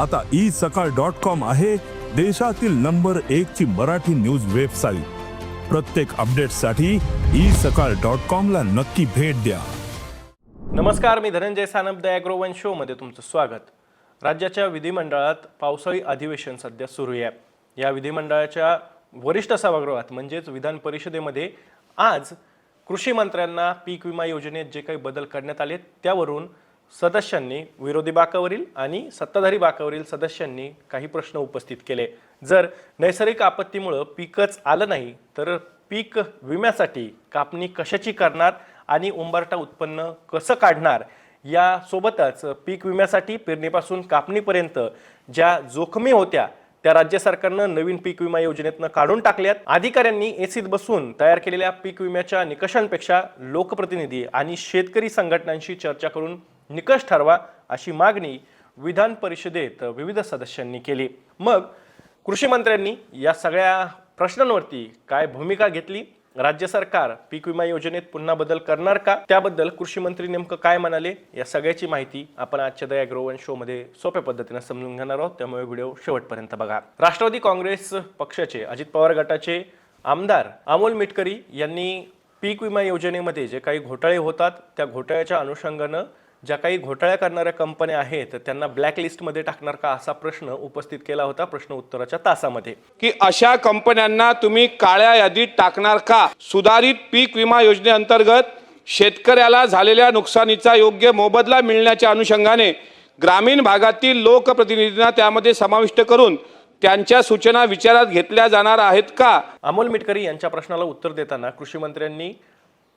आता ई सकाळ dot com आहे देशातील नंबर एक ची मराठी न्यूज वेबसाईट. प्रत्येक अपडेटसाठी ई सकाळ डॉट कॉम ला नक्की भेट द्या. नमस्कार मी धनंजय सानप द ॲग्रोवन शोमध्ये तुमचं स्वागत. राज्याच्या विधिमंडळात पावसाळी अधिवेशन सध्या सुरू आहे. या विधिमंडळाच्या वरिष्ठ सभागृहात म्हणजेच विधान परिषदेमध्ये आज कृषी मंत्र्यांना पीक विमा योजनेत जे काही बदल करण्यात आले त्यावरून सदस्यांनी विरोधी बाकावरील आणि सत्ताधारी बाकावरील सदस्यांनी काही प्रश्न उपस्थित केले. जर नैसर्गिक आपत्तीमुळं पीकच आलं नाही तर पीक विम्यासाठी कापणी कशाची करणार आणि उंबरटा उत्पन्न कसं काढणार यासोबतच पीक विम्यासाठी पेरणीपासून कापणीपर्यंत ज्या जोखमी होत्या त्या राज्य सरकारनं नवीन पीक विमा योजनेतनं काढून टाकल्यात. अधिकाऱ्यांनी एसीत बसून तयार केलेल्या पीक विम्याच्या निकषांपेक्षा लोकप्रतिनिधी आणि शेतकरी संघटनांशी चर्चा करून निकष ठरवा अशी मागणी विधान परिषदेत विविध सदस्यांनी केली. मग कृषी मंत्र्यांनी या सगळ्या प्रश्नांवरती काय भूमिका घेतली? राज्य सरकार पीक विमा योजनेत पुन्हा बदल करणार का? त्याबद्दल कृषी मंत्री नेमकं काय म्हणाले? या सगळ्याची माहिती आपण आजच्या द ॲग्रोवन शो मध्ये सोप्या पद्धतीने समजून घेणार आहोत. त्यामुळे व्हिडिओ शेवटपर्यंत बघा. राष्ट्रवादी काँग्रेस पक्षाचे अजित पवार गटाचे आमदार अमोल मिटकरी यांनी पीक विमा योजनेमध्ये जे काही घोटाळे होतात त्या घोटाळ्याच्या अनुषंगानं ज्या काही घोटाळ्या करणाऱ्या कंपन्या आहेत त्यांना ब्लॅक लिस्टमध्ये टाकणार का असा प्रश्न उपस्थित केला होता प्रश्न उत्तराच्या तासामध्ये. की अशा कंपन्यांना तुम्ही काळ्या यादीत टाकणार का? सुधारित पीक विमा योजनेअंतर्गत शेतकऱ्याला झालेल्या नुकसानीचा योग्य मोबदला मिळण्याच्या अनुषंगाने ग्रामीण भागातील लोकप्रतिनिधींना त्यामध्ये समाविष्ट करून त्यांच्या सूचना विचारात घेतल्या जाणार आहेत का? अमोल मिटकरी यांच्या प्रश्नाला उत्तर देताना कृषी मंत्र्यांनी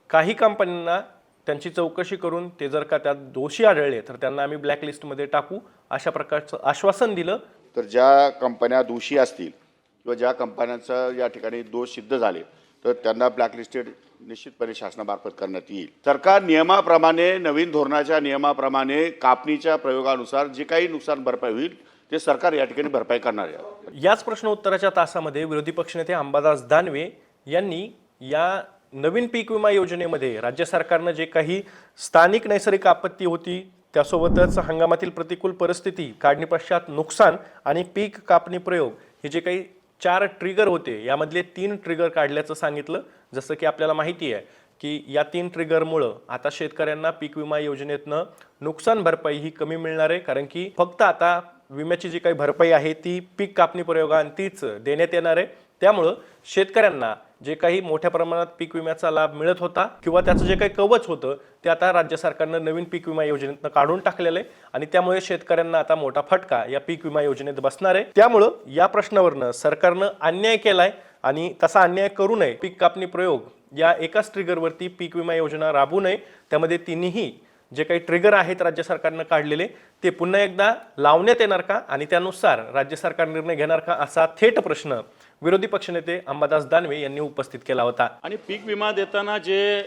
काही कंपन्यांना त्यांची चौकशी करून ते जर का त्यात दोषी आढळले तर त्यांना आम्ही ब्लॅक लिस्टमध्ये टाकू अशा प्रकारचं आश्वासन दिलं. तर ज्या कंपन्या दोषी असतील किंवा ज्या कंपन्यांचा या ठिकाणी दोष सिद्ध झाले तर त्यांना ब्लॅकलिस्टेड निश्चितपणे शासनामार्फत करण्यात येईल. सरकार नियमाप्रमाणे नवीन धोरणाच्या नियमाप्रमाणे कापणीच्या प्रयोगानुसार जे काही नुकसान भरपाई होईल ते सरकार या ठिकाणी भरपाई करणार आहे. याच प्रश्न उत्तराच्या तासामध्ये विरोधी पक्षनेते अंबादास दानवे यांनी या नवीन पीक विमा योजनेमध्ये राज्य सरकारनं जे काही स्थानिक नैसर्गिक आपत्ती होती त्यासोबतच हंगामातील प्रतिकूल परिस्थिती काढणी पश्चात नुकसान आणि पीक कापणी प्रयोग हे जे काही चार ट्रिगर होते यामधले तीन ट्रिगर काढल्याचं सांगितलं. जसं की आपल्याला माहिती आहे की या तीन ट्रिगरमुळं आता शेतकऱ्यांना पीक विमा योजनेतनं नुकसान भरपाई ही कमी मिळणार आहे. कारण की फक्त आता विम्याची जी काही भरपाई आहे ती पीक कापणी प्रयोगांतीच देण्यात येणार आहे. त्यामुळं शेतकऱ्यांना जे काही मोठ्या प्रमाणात पीक विम्याचा लाभ मिळत होता किंवा त्याचं जे काही कवच होतं ते आता राज्य सरकारनं नवीन पीक विमा योजनेतनं काढून टाकलेलं आहे. आणि त्यामुळे शेतकऱ्यांना आता मोठा फटका या पीक विमा योजनेत बसणार आहे. त्यामुळं या प्रश्नावरनं सरकारनं अन्याय केलाय आणि तसा अन्याय करू नये. पीक कापणी प्रयोग या एकाच ट्रिगरवरती पीक विमा योजना राबू नये. त्यामध्ये तिन्ही जे काही ट्रिगर आहेत राज्य सरकारनं काढलेले ते पुन्हा एकदा लावण्यात येणार का? आणि त्यानुसार राज्य सरकार निर्णय घेणार का? असा थेट प्रश्न विरोधी पक्षनेते अंबादास दानवे यांनी उपस्थित केला होता. आणि पीक विमा देताना जे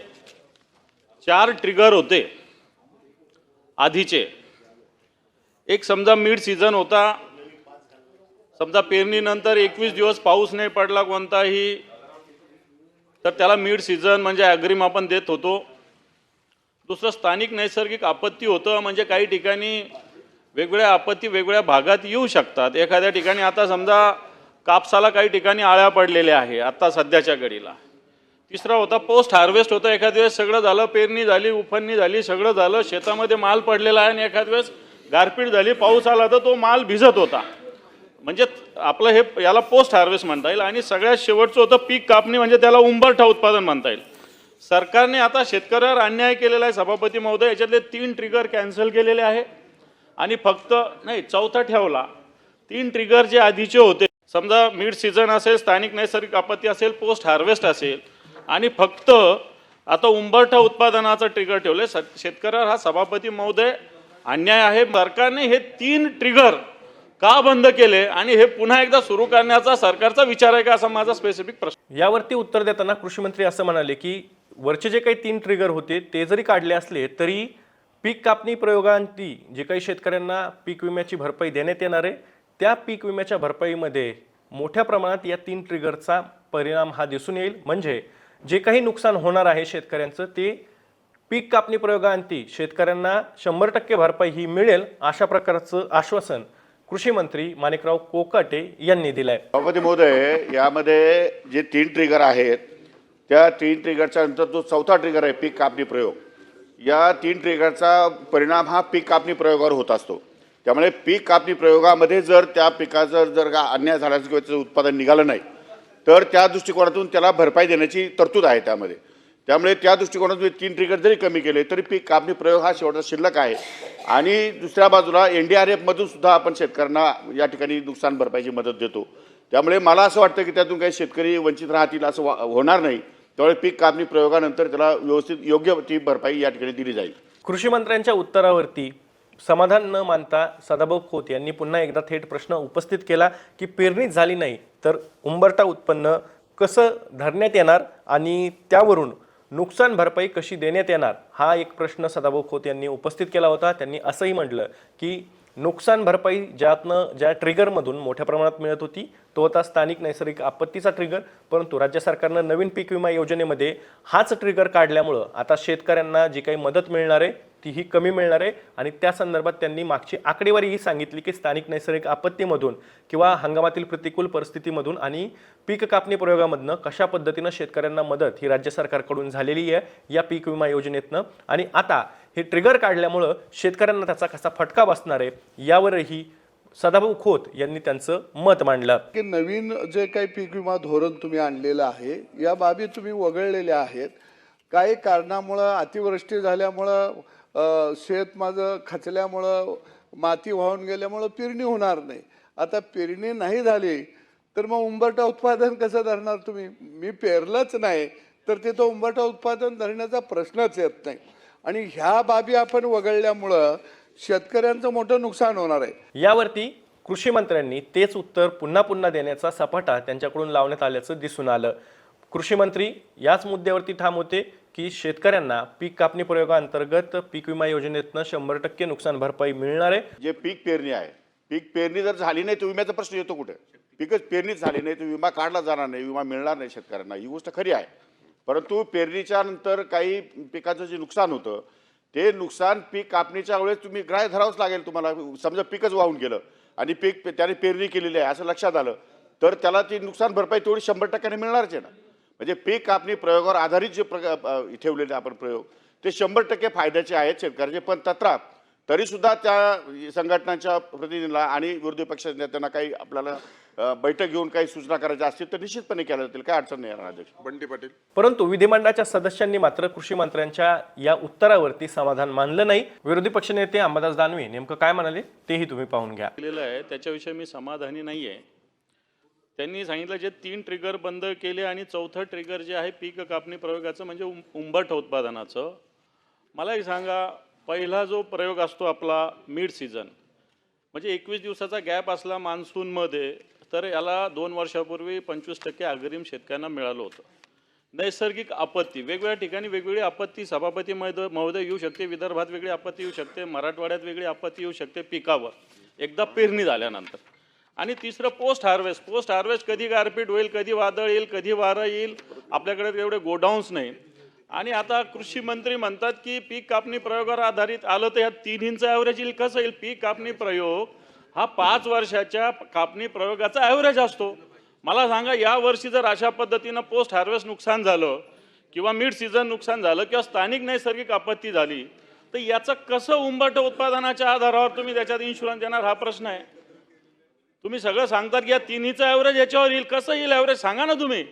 चार ट्रिगर होते आधीचे एक समजा मिड सीझन होता समजा पेरणीनंतर एकवीस दिवस पाऊस नाही पडला कोणताही तर त्याला मिड सीझन म्हणजे अग्रिम आपण देत होतो. दुसरं स्थानिक नैसर्गिक आपत्ती होतं म्हणजे काही ठिकाणी वेगवेगळ्या आपत्ती वेगवेगळ्या भागात येऊ शकतात. एखाद्या ठिकाणी आता समजा कापसाला काही ठिकाणी आळ्या पडलेल्या आहे आत्ता सध्याच्या घडीला. तिसरा होता पोस्ट हार्वेस्ट होतं. एखाद्या वेळेस सगळं झालं पेरणी झाली उफणणी झाली सगळं झालं शेतामध्ये माल पडलेला आहे आणि एखाद्या वेळेस गारपीट झाली पाऊस आला तर तो माल भिजत होता. म्हणजे आपलं हे याला पोस्ट हार्वेस्ट म्हणता येईल आणि सगळ्यात शेवटचं होतं पीक कापणी म्हणजे त्याला उंबरठा उत्पादन म्हणता येईल. सरकारने आता शेतकऱ्यावर अन्याय केलेला आहे. सभापती महोदय याच्यातले तीन ट्रिगर कॅन्सल केलेले आहे. आणि फक्त नाही चौथा ठेवला. तीन ट्रिगर जे आधीचे होते समजा मिड सीझन असेल स्थानिक नैसर्गिक आपत्ती असेल पोस्ट हार्वेस्ट असेल आणि फक्त आता उंबरठा उत्पादनाचं ट्रिगर ठेवले. शेतकऱ्यावर हा सभापती महोदय अन्याय आहे. सरकारने हे तीन ट्रिगर का बंद केले आणि हे पुन्हा एकदा सुरू करण्याचा सरकारचा विचार आहे का? असा माझा स्पेसिफिक प्रश्न. यावरती उत्तर देताना कृषी मंत्री असं म्हणाले की वरचे जे काही तीन ट्रिगर होते ते जरी काढले असले तरी पीक कापणी प्रयोगांती जे काही शेतकऱ्यांना पीक विम्याची भरपाई देण्यात येणार आहे त्या पीक विम्याच्या भरपाईमध्ये मोठ्या प्रमाणात या तीन ट्रिगरचा परिणाम हा दिसून येईल. म्हणजे जे काही नुकसान होणार आहे शेतकऱ्यांचं ते पीक कापणी प्रयोगांती शेतकऱ्यांना शंभर टक्के भरपाई ही मिळेल अशा प्रकारचं आश्वासन कृषी मंत्री माणिकराव कोकाटे यांनी दिलंय. सभापती महोदय यामध्ये जे तीन ट्रिगर आहेत त्या तीन ट्रिगरच्या नंतर जो चौथा ट्रिगर आहे पीक कापणी प्रयोग या तीन ट्रिगरचा परिणाम हा पीक कापणी प्रयोगावर होत असतो. त्यामुळे पीक कापणी प्रयोगामध्ये जर त्या पिकाचं जर का अन्याय झाला किंवा त्याचं उत्पादन निघालं नाही तर त्या दृष्टिकोनातून त्याला भरपाई देण्याची तरतूद आहे त्यामध्ये. त्यामुळे त्या दृष्टिकोनातून तीन ट्रिगर जरी कमी केले तरी पीक कापणी प्रयोग हा शेवटचा शिल्लक आहे. आणि दुसऱ्या बाजूला एन डी आर एफमधून सुद्धा आपण शेतकऱ्यांना या ठिकाणी नुकसान भरपाईची मदत देतो. त्यामुळे मला असं वाटतं की त्यातून काही शेतकरी वंचित राहतील असं वा- होणार नाही. त्यामुळे पीक कापणी प्रयोगानंतर त्याला व्यवस्थित योग्य ती भरपाई या ठिकाणी दिली जाईल. कृषी मंत्र्यांच्या उत्तरावरती समाधान न मानता सदाभाऊ खोत यांनी पुन्हा एकदा थेट प्रश्न उपस्थित केला की पेरणीच झाली नाही तर उंबरटा उत्पन्न कसं धरण्यात येणार आणि त्यावरून नुकसान भरपाई कशी देण्यात येणार हा एक प्रश्न सदाभाऊ खोत यांनी उपस्थित केला होता. त्यांनी असंही म्हटलं की नुकसान भरपाई ज्यातनं ज्या ट्रिगरमधून मोठ्या प्रमाणात मिळत होती तो आता स्थानिक नैसर्गिक आपत्तीचा ट्रिगर परंतु राज्य सरकारनं नवीन पीक विमा योजनेमध्ये हाच ट्रिगर काढल्यामुळं आता शेतकऱ्यांना जी काही मदत मिळणार आहे तीही कमी मिळणार आहे. आणि त्या संदर्भात त्यांनी मागची आकडेवारीही सांगितली की स्थानिक नैसर्गिक आपत्तीमधून किंवा हंगामातील प्रतिकूल परिस्थितीमधून आणि पीक कापणी प्रयोगामधनं कशा पद्धतीनं शेतकऱ्यांना मदत ही राज्य सरकारकडून झालेली आहे या पीक विमा योजनेतनं. आणि आता हे ट्रिगर काढल्यामुळं शेतकऱ्यांना त्याचा कसा फटका बसणार आहे यावरही सदाभाऊ खोत यांनी त्यांचं मत मांडलं. की नवीन जे काही पीक विमा धोरण तुम्ही आणलेलं आहे या बाबी तुम्ही वगळलेल्या आहेत. काही कारणामुळं अतिवृष्टी झाल्यामुळं शेत माझं खचल्यामुळं माती वाहून गेल्यामुळं पेरणी होणार नाही. आता पेरणी नाही झाली तर मग उंबरटा उत्पादन कसं धरणार तुम्ही? मी पेरलंच नाही तर तिथं उंबरटा उत्पादन धरण्याचा प्रश्नच येत नाही. आणि ह्या बाबी आपण वगळल्यामुळं शेतकऱ्यांचं मोठं नुकसान होणार आहे. यावरती कृषी मंत्र्यांनी तेच उत्तर पुन्हा पुन्हा देण्याचा सपाटा त्यांच्याकडून लावण्यात आल्याचं दिसून आलं. कृषी मंत्री याच मुद्द्यावरती ठाम होते की शेतकऱ्यांना पीक कापणी प्रयोगाअंतर्गत पीक विमा योजनेतनं शंभर टक्के नुकसान भरपाई मिळणार आहे. जे पीक पेरणी आहे पीक पेरणी जर झाली नाही तर विम्याचा प्रश्न येतो कुठे? पीकच पेरणीच झाली नाही तर विमा काढला जाणार नाही विमा मिळणार नाही शेतकऱ्यांना. ही गोष्ट खरी आहे. परंतु पेरणीच्या नंतर काही पिकाचं जे नुकसान होतं ते नुकसान पीक कापणीच्या वेळेस तुम्ही ग्राह्य धरावंच लागेल तुम्हाला. समजा पीकच वाहून गेलं आणि पीक त्याने पेरणी केलेली आहे असं लक्षात आलं तर त्याला ती नुकसान भरपाई तेवढी शंभर टक्क्याने मिळणारच आहे ना. म्हणजे पीक कापणी प्रयोगावर आधारित जे प्र ठेवलेले आपण प्रयोग ते शंभर टक्के फायद्याचे आहेत शेतकऱ्याचे. पण तत्राप तरी सुद्धा त्या संघटनांच्या प्रतिनिधींना आणि विरोधी पक्ष नेत्यांना काही आपल्याला बैठक घेऊन काही सूचना करायच्या असतील तर निश्चितपणे केल्या जातील. काय अडचण नाही येणार अध्यक्ष. बंटी पाटील. परंतु विधिमंडळाच्या सदस्यांनी मात्र कृषी मंत्र्यांच्या या उत्तरावरती समाधान मानलं नाही. विरोधी पक्षनेते अंबादास दानवे नेमकं काय म्हणाले तेही तुम्ही पाहून घ्या. केलेलं आहे. त्याच्याविषयी मी समाधानी नाही आहे त्यांनी सांगितलं जे तीन ट्रिगर बंद केले आणि चौथं ट्रिगर जे आहे पीक कापणी प्रयोगाचं म्हणजे उंबट उत्पादनाचं. मला एक सांगा पहिला जो प्रयोग असतो आपला मिड सीझन म्हणजे एकवीस दिवसाचा गॅप असला मान्सूनमध्ये तर याला दोन वर्षापूर्वी पंचवीस टक्के अग्रिम शेतकऱ्यांना मिळालं होतं. नैसर्गिक आपत्ती वेगवेगळ्या ठिकाणी वेगवेगळी आपत्ती सभापती महोदय महोदय येऊ शकते विदर्भात वेगळी आपत्ती येऊ शकते मराठवाड्यात वेगळी आपत्ती येऊ शकते पिकावर. एकदा पेरणी झाल्यानंतर. आणि तिसरं पोस्ट हार्वेस्ट पोस्ट हार्वेस्ट कधी गारपीट होईल कधी वादळ येईल कधी वारं येईल आपल्याकडे एवढे गोडाऊन्स नाही. आणि आता कृषी मंत्री म्हणतात की पीक कापणी प्रयोगावर आधारित आलं तर ह्या तिन्हींचं ॲव्हरेज येईल. कसं येईल? पीक कापणी प्रयोग हा पाच वर्षाच्या कापणी प्रयोगाचा ॲव्हरेज असतो. मला सांगा या वर्षी जर अशा पद्धतीनं पोस्ट हार्वेस्ट नुकसान झालं किंवा मिड सीझन नुकसान झालं किंवा स्थानिक नैसर्गिक आपत्ती झाली तर याचं कसं उंबट उत्पादनाच्या आधारावर तुम्ही त्याच्यात इन्शुरन्स देणार? हा प्रश्न आहे. तुम्ही सगळं सांगतात की या तिन्हीचं ॲव्हरेज याच्यावर येईल. कसं येईल ॲव्हरेज सांगा ना तुम्ही.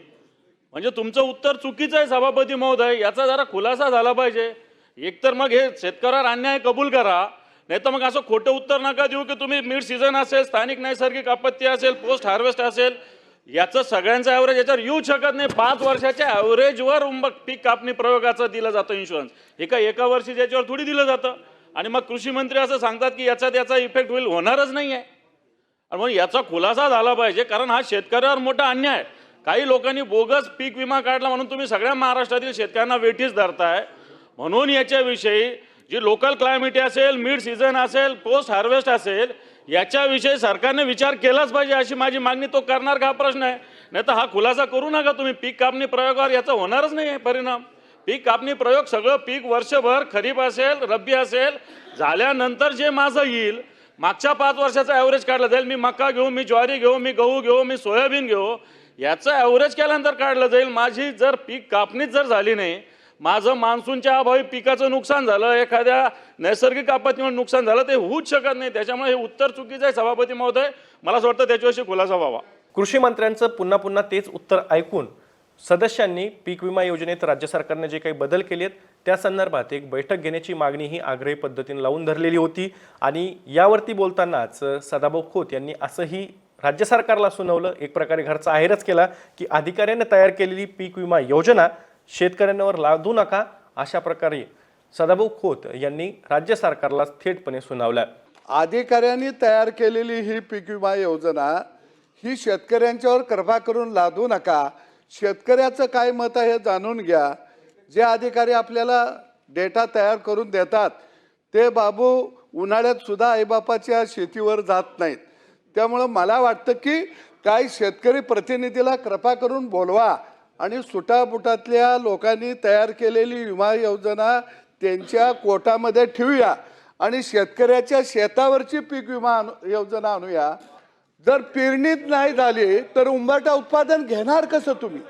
म्हणजे तुमचं उत्तर चुकीचं आहे सभापती महोदय. याचा जरा खुलासा झाला पाहिजे. एकतर मग हे शेतकऱ्यावर अन्याय कबूल करा. नाही तर मग असं खोटं उत्तर नका देऊ की तुम्ही मिड सीझन असेल स्थानिक नैसर्गिक आपत्ती असेल पोस्ट हार्वेस्ट असेल. याचं सगळ्यांचं ॲव्हरेज याच्यावर येऊ शकत नाही. पाच वर्षाच्या ॲव्हरेजवर उंबक पीक कापणी प्रयोगाचं दिलं जातं इन्शुरन्स एका एका वर्षी याच्यावर थोडी दिलं जातं? आणि मग कृषी मंत्री असं सांगतात की याचा याचा इफेक्ट होईल होणारच नाही आहे आणि म्हणून याचा खुलासा झाला पाहिजे कारण हा शेतकऱ्यावर मोठा अन्याय आहे. काही लोकांनी बोगस पीक विमा काढला म्हणून तुम्ही सगळ्या महाराष्ट्रातील शेतकऱ्यांना वेठीच धरताय. म्हणून याच्याविषयी जी लोकल क्लायमेटी असेल मिड सीझन असेल पोस्ट हार्वेस्ट असेल याच्याविषयी सरकारने विचार केलाच पाहिजे अशी माझी मागणी तो करणार का प्रश्न आहे? नाही तर हा खुलासा करू नका तुम्ही. पीक कापणी प्रयोगावर याचा होणारच नाही आहे परिणाम. पीक कापणी प्रयोग सगळं पीक वर्षभर खरीप असेल रब्बी असेल झाल्यानंतर जे माझं येईल मागच्या पाच वर्षाचा ॲव्हरेज काढला जाईल. मी मका घेऊ मी ज्वारी घेऊ मी गहू घेऊ मी सोयाबीन घेऊ याचं ॲव्हरेज केल्यानंतर काढलं जाईल. माझी जर पीक कापणीच जर झाली नाही माझं मान्सूनच्या अभावी पिकाचं नुकसान झालं एखाद्या नैसर्गिक आपत्तीमुळे नुकसान झालं ते होऊच शकत नाही. त्याच्यामुळे हे उत्तर चुकीचं आहे सभापती महोदय. मला असं वाटतं त्याच्याविषयी खुलासा व्हावा. कृषी मंत्र्यांचं पुन्हा पुन्हा तेच उत्तर ऐकून सदस्यांनी पीक विमा योजनेत राज्य सरकारने जे काही बदल केले आहेत त्या संदर्भात एक बैठक घेण्याची मागणी ही आग्रही पद्धतीने लावून धरलेली होती. आणि यावरती बोलतानाच सदाभाऊ खोत यांनी असंही राज्य सरकारला सुनावलं एक प्रकारे घरचा आहेरच केला की अधिकाऱ्याने तयार केलेली पीक विमा योजना शेतकऱ्यांवर लादू नका अशा प्रकारे सदाभाऊ खोत यांनी राज्य सरकारला थेटपणे सुनावलं. अधिकाऱ्यांनी तयार केलेली ही पीक विमा योजना ही शेतकऱ्यांच्यावर कृपा करून लादू नका. शेतकऱ्याचं काय मत आहे हे जाणून घ्या. जे अधिकारी आपल्याला डेटा तयार करून देतात ते बाबू उन्हाळ्यात सुद्धा आईबापाच्या शेतीवर जात नाहीत. त्यामुळं मला वाटतं की काही शेतकरी प्रतिनिधीला कृपा करून बोलवा. आणि सुटाबुटातल्या लोकांनी तयार केलेली विमा योजना त्यांच्या कोटामध्ये ठेवूया. आणि शेतकऱ्याच्या शेतावरची पीक विमा आणू- योजना आणूया. जर पेरणीत नाही झाली तर उंबरटा उत्पादन घेणार कसं तुम्ही?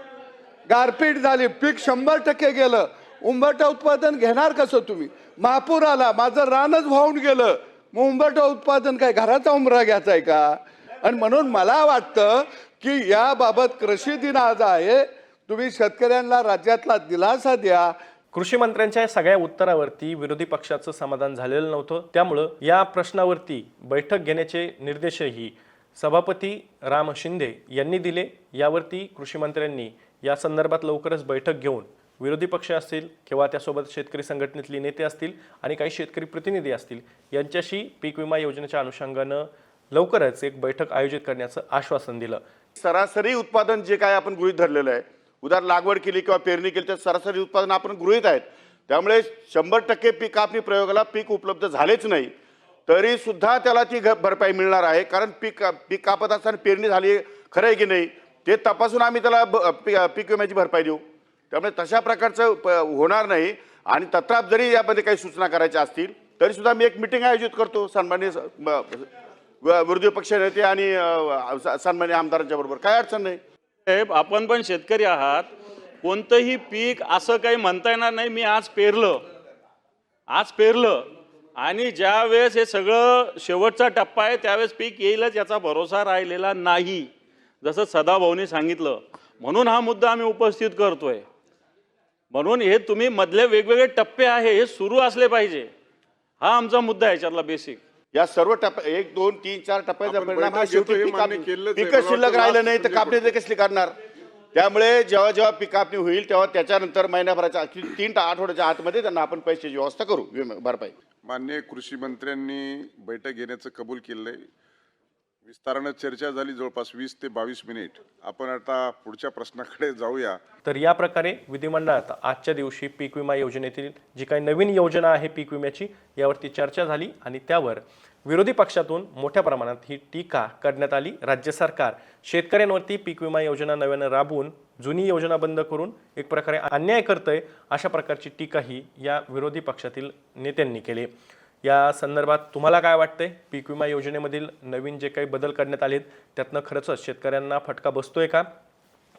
गारपीट झाली पीक शंभर टक्के गेलं उंबरटा उत्पादन घेणार कसं तुम्ही? महापूर आला माझं रानच वाहून गेलं. मग उंबरठा उत्पादन काय? घराचा उंबरा घ्यायचा आहे का? आणि म्हणून मला वाटतं की याबाबत कृषी दिन आज आहे. तुम्ही शेतकऱ्यांना राज्यातला दिलासा द्या. कृषी मंत्र्यांच्या सगळ्या उत्तरावरती विरोधी पक्षाचं समाधान झालेलं नव्हतं. त्यामुळं या प्रश्नावरती बैठक घेण्याचे निर्देशही सभापती राम शिंदे यांनी दिले. यावरती कृषी मंत्र्यांनी या संदर्भात लवकरच बैठक घेऊन विरोधी पक्ष असतील किंवा त्यासोबत शेतकरी संघटनेतले नेते असतील आणि काही शेतकरी प्रतिनिधी असतील यांच्याशी पीक विमा योजनेच्या अनुषंगानं लवकरच एक बैठक आयोजित करण्याचं आश्वासन दिलं. सरासरी उत्पादन जे काय आपण गृहीत धरलेलं आहे उदाहरण लागवड केली किंवा पेरणी केली तर सरासरी उत्पादन आपण गृहित आहेत. त्यामुळे शंभर टक्के पीक कापणी प्रयोगाला पीक उपलब्ध झालेच नाही. तरी सुद्धा त्याला ती भरपाई मिळणार आहे कारण पीक पीक कापत असताना पेरणी झाली खरं आहे की नाही ते तपासून आम्ही त्याला ब- पीक विम्याची भरपाई देऊ. त्यामुळे तशा प्रकारचं प- होणार नाही. आणि तत्राप जरी यामध्ये काही सूचना करायच्या असतील तरी सुद्धा मी एक मिटिंग आयोजित करतो सन्मान्य स- विरोधी पक्ष नेते आणि स- सन्मान्य आमदारांच्या बरोबर. काय अडचण नाही. साहेब आपण पण शेतकरी आहात. कोणतंही पीक असं काही म्हणता येणार नाही. मी आज पेरलं. आज पेरलं. आणि ज्या वेळेस हे सगळं शेवटचा टप्पा आहे त्यावेळेस पीक येईलच याचा भरोसा राहिलेला नाही. जसं सदाभाऊने सांगितलं. म्हणून हा मुद्दा आम्ही उपस्थित करतोय. म्हणून हे तुम्ही मधले वेगवेगळे टप्पे आहे हे सुरू असले पाहिजे. हा आमचा मुद्दा आहे याच्यातला बेसिक या सर्व टप्प्या एक दोन तीन चार टप्प्याचा परिणाम हा शेवटी पीक. पिकं शिल्लक राहिलं नाही तर म्हणजे कापणी ते कसली करणार त्यामुळे जेव्हा जेव्हा पीक कापणी होईल तेव्हा त्याच्यानंतर महिन्याभराच्या आत- तीन ता- आठवड्याच्या आतमध्ये त्यांना आपण पैशाची व्यवस्था करू विमा- भरपाई. मान्य कृषी मंत्र्यांनी बैठक घेण्याचं कबूल केलंय. विस्तारानं चर्चा झाली जवळपास वीस ते बावीस मिनिट. आपण आता पुढच्या प्रश्नाकडे जाऊया. तर या प्रकारे विधिमंडळात आजच्या दिवशी पीक विमा योजनेतील जी काही नवीन योजना आहे पीक विम्याची यावरती चर्चा झाली आणि त्यावर विरोधी पक्षातून मोठ्या प्रमाणात ही टीका करण्यात आली. राज्य सरकार शेतकऱ्यांवरती पीक विमा योजना नव्यानं राबवून जुनी योजना बंद करून एक प्रकारे अन्याय करतंय अशा प्रकारची टीकाही या विरोधी पक्षातील नेत्यांनी केली. या संदर्भात तुम्हाला काय वाटतंय? पीक विमा योजनेमधील नवीन जे काही बदल करण्यात आलेत त्यातनं खरंच शेतकऱ्यांना फटका बसतोय का?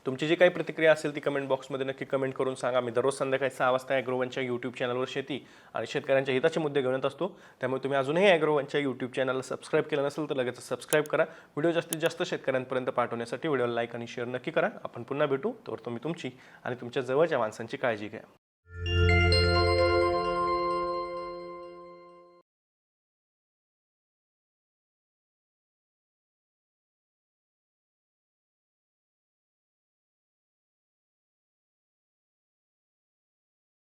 तुमची जी काही प्रतिक्रिया असेल ती कमेंट बॉक्समध्ये नक्की कमेंट करून सांगा. मी दररोज संध्याकाळी सहा वाजता ॲग्रोवनच्या यूट्यूब चॅनलवर शेती आणि शेतकऱ्यांच्या हिताचे मुद्दे घेऊन येत असतो. त्यामुळे तुम्ही अजूनही ॲग्रोवनच्या यूट्यूब चॅनलला सबस्क्राईब केलं नसेल तर लगेच सबस्क्राईब करा. व्हिडिओ जास्तीत जास्त शेतकऱ्यांपर्यंत पाठवण्यासाठी व्हिडिओला लाईक आणि शेअर नक्की करा. आपण पुन्हा भेटू. तर तुम्ही तुमची आणि तुमच्या जवळच्या माणसांची काळजी घ्या.